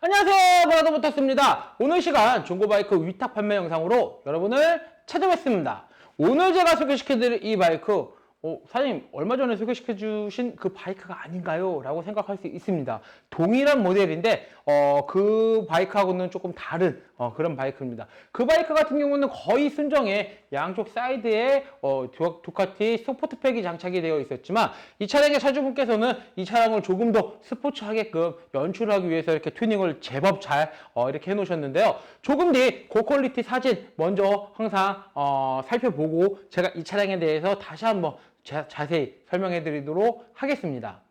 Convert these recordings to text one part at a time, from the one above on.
안녕하세요. 브라더 모터스입니다. 오늘 시간 중고바이크 위탁 판매 영상으로 여러분을 찾아뵙습니다. 오늘 제가 소개시켜드릴 이 바이크 어, 사장님 얼마 전에 소개시켜 주신 그 바이크가 아닌가요? 라고 생각할 수 있습니다 동일한 모델인데 어, 그 바이크하고는 조금 다른 어, 그런 바이크입니다 그 바이크 같은 경우는 거의 순정에 양쪽 사이드에 어, 두- 두카티 스포트팩이 장착이 되어 있었지만 이 차량의 차주분께서는 이 차량을 조금 더 스포츠하게끔 연출하기 위해서 이렇게 튜닝을 제법 잘 어, 이렇게 해놓으셨는데요. 조금 뒤 고퀄리티 사진 먼저 항상 어, 살펴보고 제가 이 차량에 대해서 다시 한번 자, 자세히 설명해 드리도록 하겠습니다.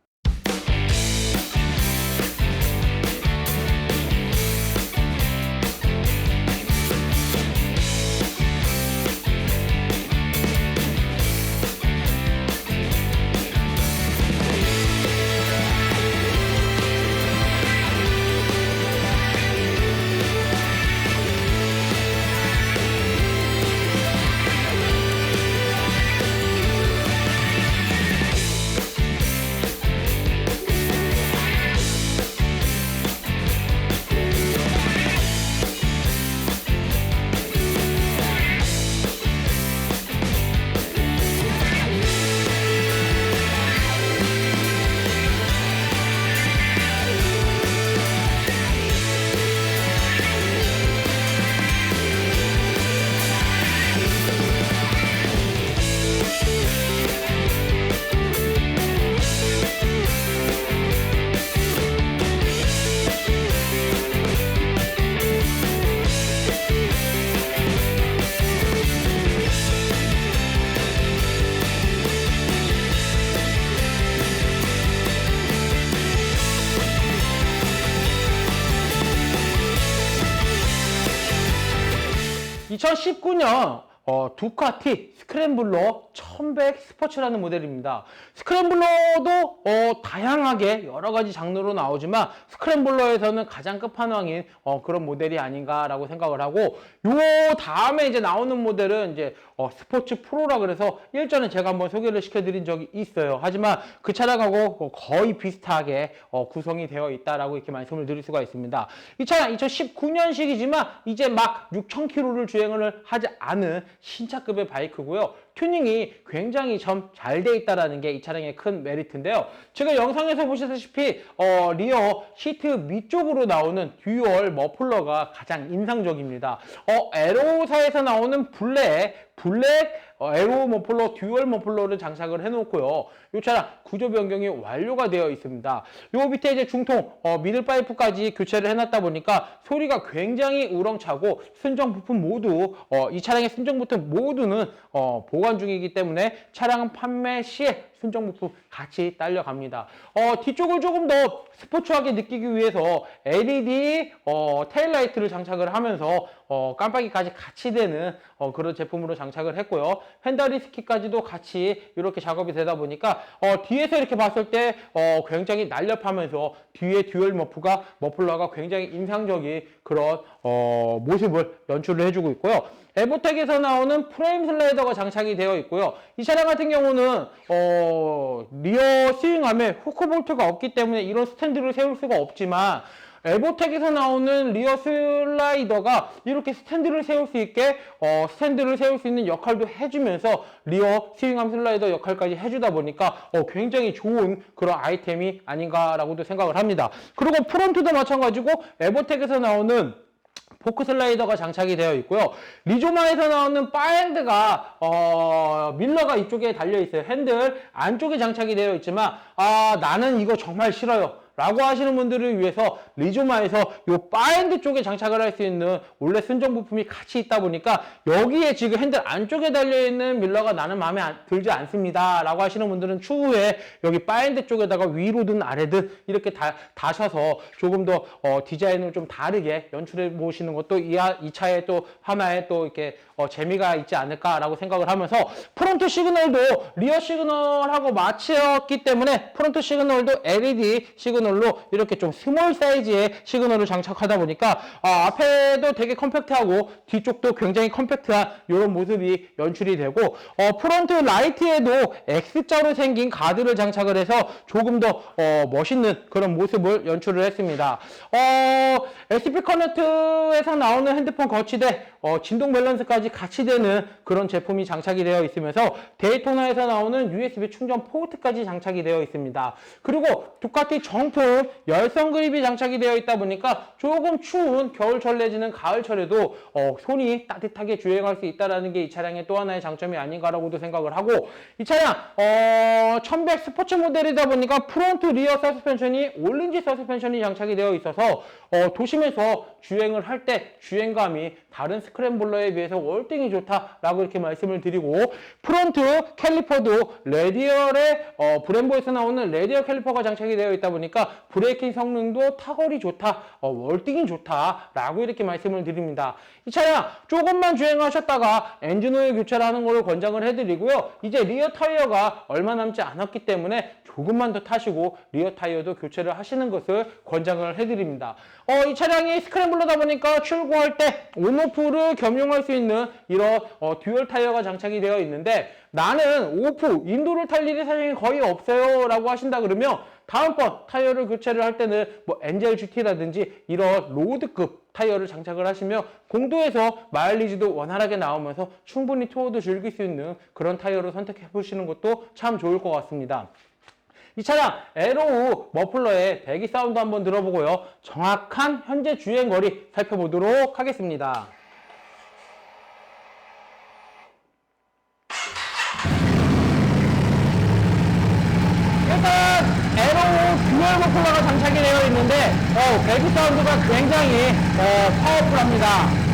(2019년) 어, 두카티 스크램블러 1100 스포츠라는 모델입니다. 스크램블러도 어, 다양하게 여러 가지 장르로 나오지만 스크램블러에서는 가장 끝판왕인 어, 그런 모델이 아닌가라고 생각을 하고 요 다음에 이제 나오는 모델은 이제 어, 스포츠 프로라 그래서 일전에 제가 한번 소개를 시켜드린 적이 있어요. 하지만 그 차량하고 거의 비슷하게 어, 구성이 되어 있다라고 이렇게 말씀을 드릴 수가 있습니다. 이 차량 2019년식이지만 이제 막 6,000km를 주행을 하지 않은 신차급의 바이크고요. 튜닝이 굉장히 좀 잘 돼 있다라는 게 이 차량의 큰 메리트인데요. 제가 영상에서 보시다시피 어, 리어 시트 밑쪽으로 나오는 듀얼 머플러가 가장 인상적입니다. 어, 에로사에서 나오는 블랙 블랙 어, 에로 머플러 듀얼 머플러를 장착을 해놓고요. 이 차량 구조 변경이 완료가 되어 있습니다. 요 밑에 이제 중통 어, 미들 파이프까지 교체를 해놨다 보니까 소리가 굉장히 우렁차고 순정 부품 모두 어, 이 차량의 순정 부품 모두는 어, 보관 중이기 때문에 차량 판매 시에 순정 부품 같이 딸려갑니다. 어, 뒤쪽을 조금 더 스포츠하게 느끼기 위해서 LED 어, 테일라이트를 장착을 하면서 어, 깜빡이까지 같이 되는 어, 그런 제품으로 장착을 했고요. 펜다리스키까지도 같이 이렇게 작업이 되다 보니까 어, 뒤에서 이렇게 봤을 때 어, 굉장히 날렵하면서 뒤에 듀얼 머프가 머플러가 굉장히 인상적인 그런 어, 모습을 연출을 해주고 있고요. 에보텍에서 나오는 프레임 슬라이더가 장착이 되어 있고요. 이 차량 같은 경우는 어, 리어 스윙함에 후크 볼트가 없기 때문에 이런 스탠드를 세울 수가 없지만 에보텍에서 나오는 리어 슬라이더가 이렇게 스탠드를 세울 수 있게 어, 스탠드를 세울 수 있는 역할도 해주면서 리어 스윙암 슬라이더 역할까지 해주다 보니까 어, 굉장히 좋은 그런 아이템이 아닌가라고도 생각을 합니다. 그리고 프론트도 마찬가지고 에보텍에서 나오는 포크 슬라이더가 장착이 되어 있고요. 리조마에서 나오는 바핸드가 어, 밀러가 이쪽에 달려 있어요. 핸들 안쪽에 장착이 되어 있지만 아 나는 이거 정말 싫어요. 라고 하시는 분들을 위해서 리조마에서 요 바핸드 쪽에 장착을 할 수 있는 원래 순정 부품이 같이 있다 보니까 여기에 지금 핸들 안쪽에 달려있는 밀러가 나는 마음에 안- 들지 않습니다. 라고 하시는 분들은 추후에 여기 바핸드 쪽에다가 위로든 아래든 이렇게 다, 다셔서 조금 더 어, 디자인을 좀 다르게 연출해 보시는 것도 이, 하- 이 차의 또 하나의 또 이렇게 어, 재미가 있지 않을까라고 생각을 하면서 프론트 시그널도 리어 시그널하고 맞췄기 때문에 프론트 시그널도 LED 시그널로 이렇게 좀 스몰 사이즈의 시그널을 장착하다 보니까 어, 앞에도 되게 컴팩트하고 뒤쪽도 굉장히 컴팩트한 이런 모습이 연출이 되고 어, 프론트 라이트에도 X자로 생긴 가드를 장착을 해서 조금 더 어, 멋있는 그런 모습을 연출을 했습니다. 어, SP 커넥트에서 나오는 핸드폰 거치대 어, 진동 밸런스까지 같이 되는 그런 제품이 장착이 되어 있으면서 데이토나에서 나오는 USB 충전 포트까지 장착이 되어 있습니다. 그리고 두카티 정품 열선 그립이 장착이 되어 있다 보니까 조금 추운 겨울철 내지는 가을철에도 어, 손이 따뜻하게 주행할 수 있다는 게 이 차량의 또 하나의 장점이 아닌가라고도 생각을 하고 이 차량 어, 1100 스포츠 모델이다 보니까 프론트 리어 서스펜션이 올린지 서스펜션이 장착이 되어 있어서 어, 도심에서 주행을 할 때 주행감이 다른 스크램블러에 비해서 월등히 좋다라고 이렇게 말씀을 드리고 프론트 캘리퍼도 레디얼의 어, 브렘보에서 나오는 레디얼 캘리퍼가 장착이 되어 있다 보니까 브레이킹 성능도 타거리 좋다, 어, 월등히 좋다라고 이렇게 말씀을 드립니다. 이 차량 조금만 주행하셨다가 엔진 오일 교체를 하는 걸로 권장을 해드리고요. 이제 리어 타이어가 얼마 남지 않았기 때문에 조금만 더 타시고 리어 타이어도 교체를 하시는 것을 권장을 해드립니다. 어, 이 차량이 스크램블러다 보니까 출고할 때 온오프를 겸용할 수 있는 이런 어, 듀얼 타이어가 장착이 되어 있는데 나는 오프, 인도를 탈 일이 사실 거의 없어요 라고 하신다 그러면 다음번 타이어를 교체를 할 때는 뭐 엔젤 GT라든지 이런 로드급 타이어를 장착을 하시면 공도에서 마일리지도 원활하게 나오면서 충분히 투어도 즐길 수 있는 그런 타이어를 선택해 보시는 것도 참 좋을 것 같습니다. 이 차량 에로우 머플러의 배기 사운드 한번 들어보고요. 정확한 현재 주행 거리 살펴보도록 하겠습니다. 일단 에로우 머플러가 장착이 되어 있는데 어, 배기 사운드가 굉장히 어, 파워풀합니다.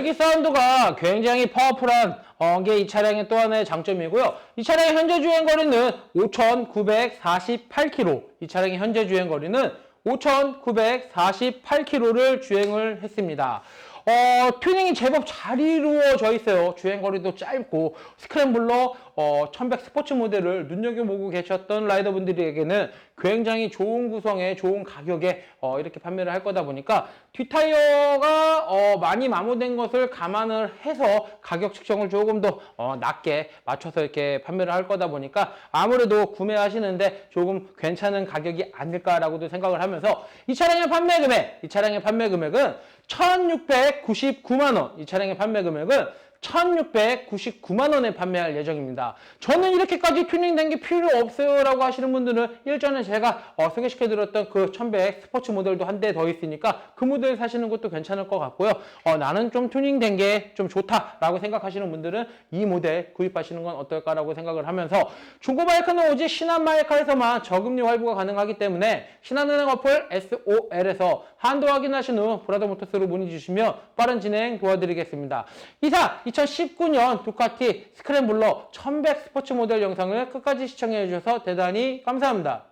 배기 사운드가 굉장히 파워풀한 어, 게 이 차량의 또 하나의 장점이고요. 이 차량의 현재 주행 거리는 5,948km. 이 차량의 현재 주행 거리는 5,948km를 주행을 했습니다. 어, 튜닝이 제법 잘 이루어져 있어요. 주행 거리도 짧고 스크램블러 어, 1100 스포츠 모델을 눈여겨보고 계셨던 라이더분들에게는 굉장히 좋은 구성에 좋은 가격에 어, 이렇게 판매를 할 거다 보니까 뒷타이어가 어, 많이 마모된 것을 감안을 해서 가격 측정을 조금 더 어, 낮게 맞춰서 이렇게 판매를 할 거다 보니까 아무래도 구매하시는데 조금 괜찮은 가격이 아닐까라고도 생각을 하면서 이 차량의 판매 금액, 이 차량의 판매 금액은 1699만원, 이 차량의 판매 금액은 1699만 원에 판매할 예정입니다. 저는 이렇게까지 튜닝된 게 필요 없어요 라고 하시는 분들은 일전에 제가 어, 소개시켜 드렸던 그 1100 스포츠 모델도 한 대 더 있으니까 그 모델 사시는 것도 괜찮을 것 같고요. 어, 나는 좀 튜닝된 게 좀 좋다라고 생각하시는 분들은 이 모델 구입하시는 건 어떨까라고 생각을 하면서 중고 마이크는 오직 신한 마이카에서만 저금리 할부가 가능하기 때문에 신한은행 어플 SOL에서 한도 확인하신 후 브라더 모터스로 문의 주시면 빠른 진행 도와드리겠습니다. 이상 2019년 두카티 스크램블러 1100 스포츠 모델 영상을 끝까지 시청해 주셔서 대단히 감사합니다.